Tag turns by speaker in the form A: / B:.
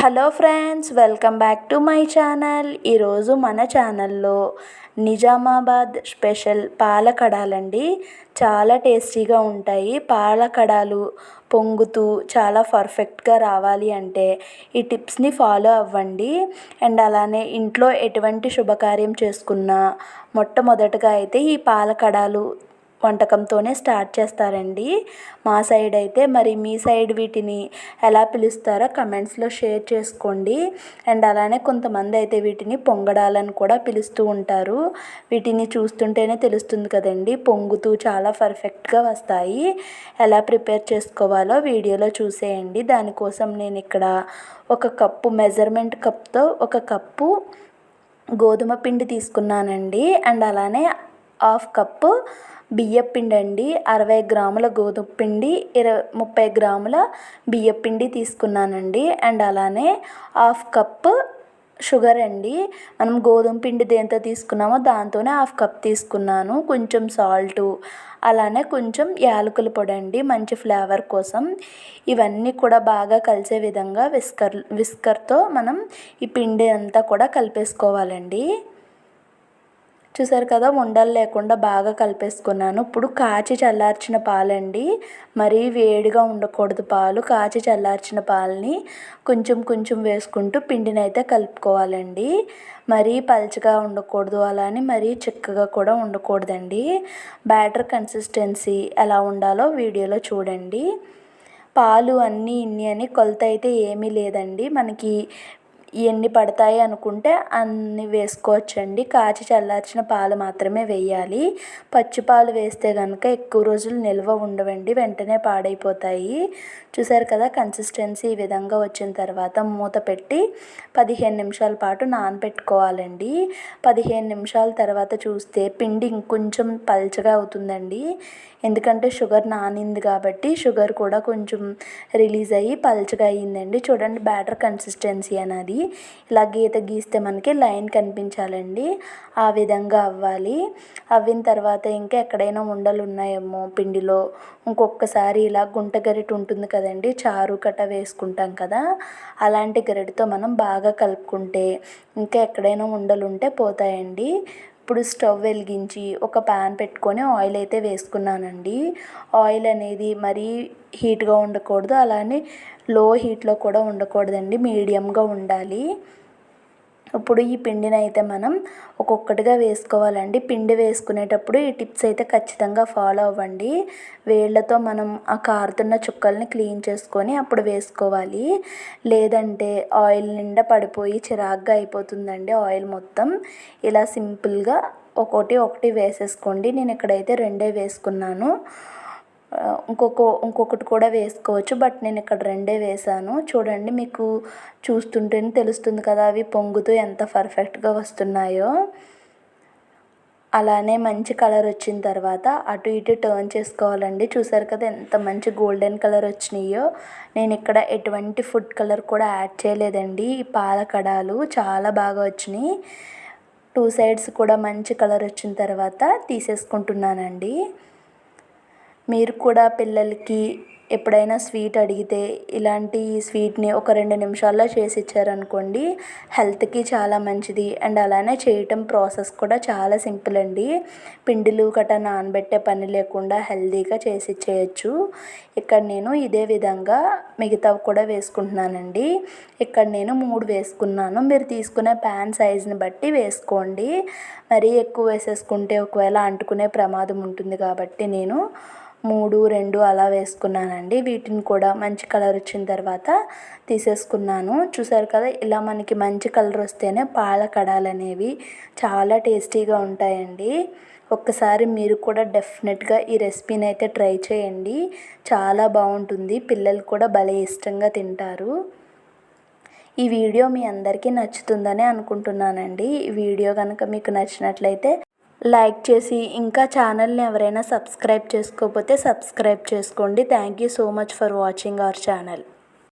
A: Hello friends welcome back to my channel. ఈరోజు మన ఛానల్లో నిజామాబాద్ స్పెషల్ పాలకడాలండి. చాలా టేస్టీగా ఉంటాయి. పాలకడాలు పొంగుతూ చాలా పర్ఫెక్ట్గా రావాలి అంటే ఈ టిప్స్ని ఫాలో అవ్వండి. అండ్ అలానే ఇంట్లో ఎటువంటి శుభకార్యం చేసుకున్నా మొట్టమొదటగా అయితే ఈ పాలకడాలు వంటకంతోనే స్టార్ట్ చేస్తారండి. మా సైడ్ అయితే మరి మీ సైడ్ వీటిని ఎలా పిలుస్తారో కమెంట్స్లో షేర్ చేసుకోండి. అండ్ అలానే కొంతమంది అయితే వీటిని పొంగడాలని కూడా పిలుస్తూ ఉంటారు. వీటిని చూస్తుంటేనే తెలుస్తుంది కదండి పొంగుతూ చాలా పర్ఫెక్ట్గా వస్తాయి. ఎలా ప్రిపేర్ చేసుకోవాలో వీడియోలో చూసేయండి. దానికోసం నేను ఇక్కడ ఒక కప్పు మెజర్మెంట్ కప్తో ఒక కప్పు గోధుమ పిండి తీసుకున్నానండి. అండ్ అలానే హాఫ్ కప్పు బియ్యపిండి అండి అరవై గ్రాముల గోధుమ పిండి ఇరవై ముప్పై గ్రాముల బియ్యపిండి తీసుకున్నానండి. అండ్ అలానే హాఫ్ కప్ షుగర్ అండి. మనం గోధుమ పిండి దేంతో తీసుకున్నామో దాంతోనే హాఫ్ కప్ తీసుకున్నాను. కొంచెం సాల్టు అలానే కొంచెం యాలకుల పొడి అండి. మంచి ఫ్లేవర్ కోసం. ఇవన్నీ కూడా బాగా కలిసే విధంగా విస్కర్ విస్కర్తో మనం ఈ పిండి అంతా కూడా కలిపేసుకోవాలండి. చూసారు కదా ఉండలు లేకుండా బాగా కలిపేసుకున్నాను. ఇప్పుడు కాచి చల్లార్చిన పాలండి. మరీ వేడిగా ఉండకూడదు పాలు. కాచి చల్లార్చిన పాలని కొంచెం కొంచెం వేసుకుంటూ పిండిని అయితే కలుపుకోవాలండి. మరీ పల్చగా ఉండకూడదు అలానే మరీ చిక్కగా కూడా ఉండకూడదండి. బ్యాటర్ కన్సిస్టెన్సీ ఎలా ఉండాలో వీడియోలో చూడండి. పాలు అన్నీ ఇన్ని అని కొలత అయితే ఏమీ లేదండి. మనకి ఎన్ని పడతాయి అనుకుంటే అన్ని వేసుకోవచ్చండి. కాచి చల్లార్చిన పాలు మాత్రమే వేయాలి. పచ్చి పాలు వేస్తే కనుక ఎక్కువ రోజులు నిల్వ ఉండవండి. వెంటనే పాడైపోతాయి. చూసారు కదా కన్సిస్టెన్సీ ఈ విధంగా వచ్చిన తర్వాత మూత పెట్టి పదిహేను నిమిషాల పాటు నానబెట్టుకోవాలండి పదిహేను నిమిషాల తర్వాత చూస్తే పిండి ఇంకొంచెం పల్చగా అవుతుందండి. ఎందుకంటే షుగర్ నానింది కాబట్టి షుగర్ కూడా కొంచెం రిలీజ్ అయ్యి పల్చగా అయ్యిందండి. చూడండి బ్యాటర్ కన్సిస్టెన్సీ అనేది. ఇలా గీత గీస్తే మనకి లైన్ కనిపించాలండి. ఆ విధంగా అవ్వాలి. అవ్విన తర్వాత ఇంకా ఎక్కడైనా ఉండలు ఉన్నాయేమో పిండిలో. ఇంకొకసారి ఇలా గుంట గరిట ఉంటుంది కదండి చారు కట్ట వేసుకుంటాం కదా అలాంటి గరిటతో మనం బాగా కలుపుకుంటే ఇంకా ఎక్కడైనా ఉండలు ఉంటే పోతాయండి. ఇప్పుడు స్టవ్ వెలిగించి ఒక ప్యాన్ పెట్టుకొని ఆయిల్ అయితే వేసుకున్నానండి. ఆయిల్ అనేది మరీ హీట్గా ఉండకూడదు. అలానే లో హీట్లో కూడా ఉండకూడదండి. మీడియంగా ఉండాలి. ఇప్పుడు ఈ పిండిని అయితే మనం ఒక్కొక్కటిగా వేసుకోవాలండి. పిండి వేసుకునేటప్పుడు ఈ టిప్స్ అయితే ఖచ్చితంగా ఫాలో అవ్వండి. వేళ్ళతో మనం ఆ కారుతున్న చుక్కల్ని క్లీన్ చేసుకొని అప్పుడు వేసుకోవాలి. లేదంటే ఆయిల్ నిండా పడిపోయి చిరాగ్గా అయిపోతుందండి ఆయిల్ మొత్తం. ఇలా సింపుల్గా ఒకటి ఒకటి వేసేసుకోండి. నేను ఇక్కడైతే రెండే వేసుకున్నాను. ఇంకొక ఇంకొకటి కూడా వేసుకోవచ్చు బట్ నేను ఇక్కడ రెండే వేసాను చూడండి మీకు చూస్తుంటేనే తెలుస్తుంది కదా అవి పొంగుతూ ఎంత పర్ఫెక్ట్గా వస్తున్నాయో. అలానే మంచి కలర్ వచ్చిన తర్వాత అటు ఇటు టర్న్ చేసుకోవాలండి. చూసారు కదా ఎంత మంచి గోల్డెన్ కలర్ వచ్చినాయో. నేను ఇక్కడ ఎటువంటి ఫుడ్ కలర్ కూడా యాడ్ చేయలేదండి. ఈ పాల కడాలు చాలా బాగా వచ్చినాయి. టూ సైడ్స్ కూడా మంచి కలర్ వచ్చిన తర్వాత తీసేసుకుంటున్నానండి. మీరు కూడా పిల్లలకి ఎప్పుడైనా స్వీట్ అడిగితే ఇలాంటి స్వీట్ని ఒక రెండు నిమిషాల్లో చేసి ఇచ్చారనుకోండి హెల్త్కి చాలా మంచిది. అండ్ అలానే చేయటం ప్రాసెస్ కూడా చాలా సింపుల్ అండి. పిండిలు గట్రా నానబెట్టే పని లేకుండా హెల్తీగా చేసి ఇచ్చేయచ్చు ఇక్కడ నేను ఇదే విధంగా మిగతావి కూడా వేసుకుంటున్నానండి. ఇక్కడ నేను మూడు వేసుకున్నాను. మీరు తీసుకునే ప్యాన్ సైజుని బట్టి వేసుకోండి. మరీ ఎక్కువ వేసేసుకుంటే ఒకవేళ అంటుకునే ప్రమాదం ఉంటుంది కాబట్టి నేను మూడు రెండు అలా వేసుకున్నాను అండి వీటిని కూడా మంచి కలర్ వచ్చిన తర్వాత తీసేసుకున్నాను. చూసారు కదా ఇలా మనకి మంచి కలర్ వస్తేనే పాల కడాలు అనేవి చాలా టేస్టీగా ఉంటాయండి. ఒక్కసారి మీరు కూడా డెఫినెట్గా ఈ రెసిపీని అయితే ట్రై చేయండి. చాలా బాగుంటుంది. పిల్లలు కూడా భలే ఇష్టంగా తింటారు. ఈ వీడియో మీ అందరికీ నచ్చుతుందని అనుకుంటున్నానండి. ఈ వీడియో కనుక మీకు నచ్చినట్లయితే లైక్ చేసి ఇంకా ఛానల్ని ఎవరైనా సబ్స్క్రైబ్ చేసుకోకపోతే సబ్స్క్రైబ్ చేసుకోండి. Thank you so much for watching our channel.